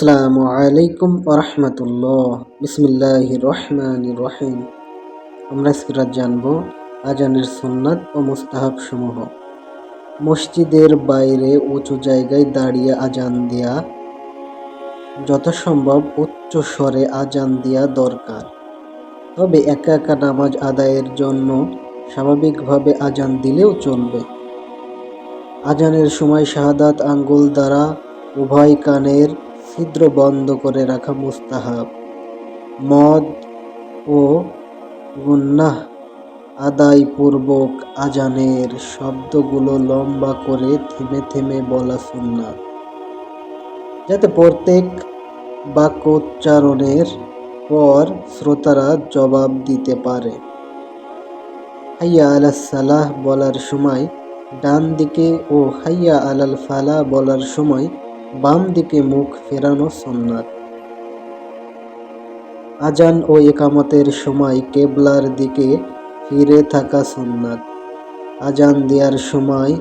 আসসালামু আলাইকুম ওরহমতুল্লাহ বিসমিল্লাহ রহমান রহিম। আমরা আজকে জানব আজানের সুন্নাত ও মুস্তাহাব সমূহ। মসজিদের বাইরে উঁচু জায়গায় দাঁড়িয়ে আজান দেয়া যথাসম্ভব উচ্চ স্বরে আজান দেয়া দরকার। তবে একা একা নামাজ আদায়ের জন্য স্বাভাবিকভাবে আজান দিলেও চলবে। আজানের সময় শাহাদাত আঙ্গুল দ্বারা উভয় কানের ছিদ্র বন্ধ করে রাখা মুস্তাহাব। মদ ও গুন্নাহ আদায়পূর্বক আজানের শব্দগুলো লম্বা করে থেমে থেমে বলা সুন্নাত। যাতে প্রত্যেক বাক্য উচ্চারণের পর শ্রোতারা জবাব দিতে পারে। হাইয়া আলাহ সালাহ বলার সময় ডান দিকে ও হাইয়া আলাল ফালা বলার সময় বাম দিকে মুখ ফেরানো সন্ন্যাত আজান ও একামতের সময় কেবলার দিকে ফিরে থাকা সন্ন্যাত আজান দেওয়ার সময়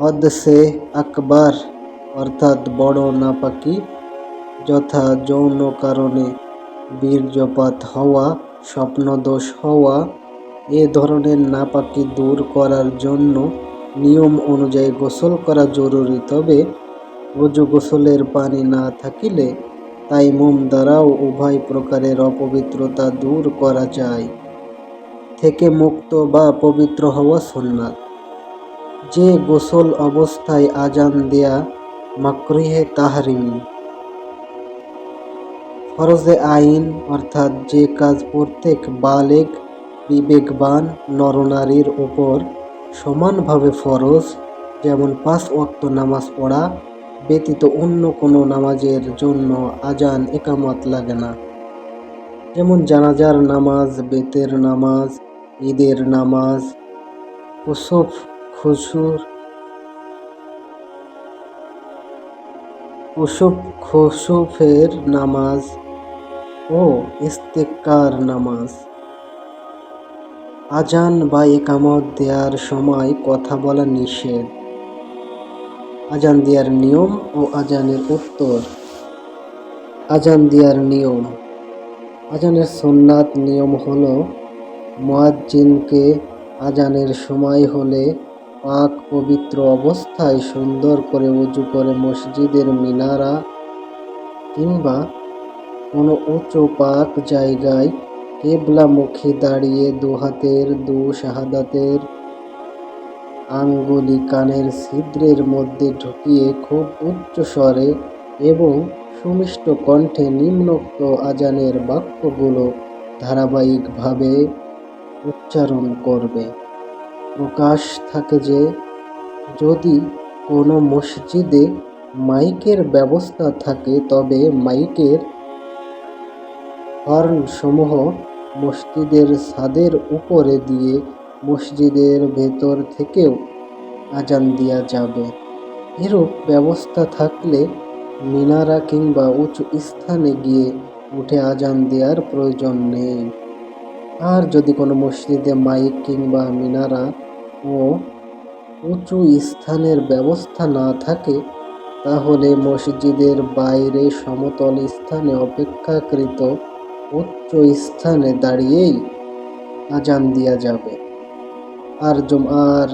হদসে আকবার, অর্থাৎ বড় নাপাকি, যথা যৌন কারণে বীর্যপাত হওয়া, স্বপ্নদোষ হওয়া, এ ধরনের নাপাকি দূর করার জন্য নিয়ম অনুযায়ী গোসল করা জরুরি। তবে অজু গোসলের পানি না থাকিলে তাই তাইমুম দ্বারাও উভয় প্রকারের অপবিত্রতা দূর করা যায়। থেকে মুক্ত বা পবিত্র হওয়া সন্ন্যাত যে গোসল অবস্থায় আজান দেয়া মাকরিহে তাহরিম। ফরজে আইন অর্থাৎ যে কাজ প্রত্যেক বালেক, বিবেকবান নরনারীর ওপর সমানভাবে ফরজ, যেমন পাঁচ ওয়াক্ত নামাজ পড়া ব্যতীত অন্য কোনো নামাজের জন্য আজান একামত লাগে না। যেমন জানাজার নামাজ, বেতের নামাজ, ঈদের নামাজ কুসুফ খুশুর কুসুফ খুসুফের নামাজ ও ইস্তেকার নামাজ। আজান বা একামত দেওয়ার সময় কথা বলা নিষেধ। আজান দেওয়ার নিয়ম ও আজানের উত্তর। আজান দেওয়ার নিয়ম। আজানের সোননাথ নিয়ম হল, মোয়াজ্জিনকে আজানের সময় হলে পাক পবিত্র অবস্থায় সুন্দর করে উঁচু করে মসজিদের মিনারা কিংবা কোনো উঁচু পাক জায়গায় কেবলামুখী দাঁড়িয়ে দু হাতের দু শাহাদাতের আঙ্গুলি কানের ছিদ্রের মধ্যে ঢুকিয়ে খুব উচ্চ স্বরে এবং সুমিষ্ট কণ্ঠে নিম্নোক্ত আজানের বাক্যগুলো ধারাবাহিকভাবে উচ্চারণ করবে। প্রকাশ থাকে যে, যদি কোনো মসজিদে মাইকের ব্যবস্থা থাকে, তবে মাইকের হর্নসমূহ মসজিদের ছাদের উপরে দিয়ে মসজিদের ভেতর থেকেও আজান দেওয়া যাবে। এরূপ ব্যবস্থা থাকলে মিনারা কিংবা উঁচু স্থানে গিয়ে উঠে আজান দেওয়ার প্রয়োজন নেই। আর যদি কোনো মসজিদে মাইক কিংবা মিনারা ও উঁচু স্থানের ব্যবস্থা না থাকে, তাহলে মসজিদের বাইরে সমতল স্থানে অপেক্ষাকৃত উচ্চ স্থানে দাঁড়িয়েই আজান দেওয়া যাবে। আর জুমার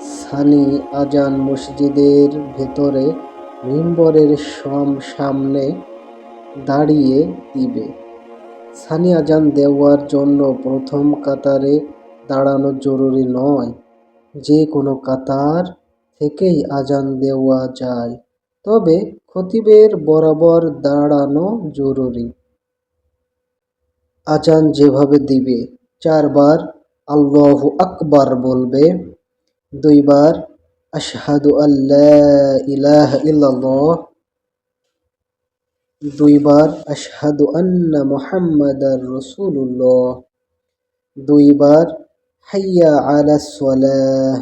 সানি আজান মসজিদের ভেতরে মিম্বরের সম সামনে দাঁড়িয়ে দিবে। সানি আজান দেওয়ার জন্য প্রথম কাতারে দাঁড়ানো জরুরি নয়। যে কোনো কাতার থেকেই আজান দেওয়া যায়। তবে খতিবের বরাবর দাঁড়ানো জরুরি। আজান যেভাবে দিবে, চারবার আল্লাহু আকবার বলবে দুইবার আশহাদু আল্লাহ ইলাহ ইল্লাল্লাহ দুইবার আশহাদু আন্না মুহাম্মাদার রাসূলুল্লাহ দুইবার হাইয়া আলা সালাহ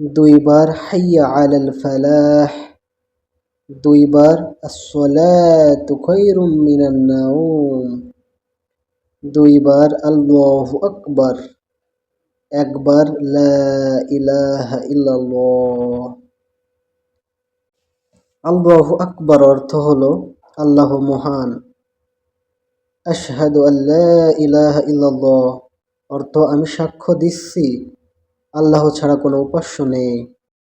দুইবার হাইয়া আলাল ফালাহ দুইবার আসসালাতু খায়রুম মিনান নাওম দুইবার আল্লাহু আকবার, একবার আল্লাহ আকবর অর্থ হল আল্লাহ মহান। আশহাদু আল্লাহ ইলাহা অর্থ আমি সাক্ষ্য দিচ্ছি। আল্লাহ ছাড়া কোনো উপাস্য নেই।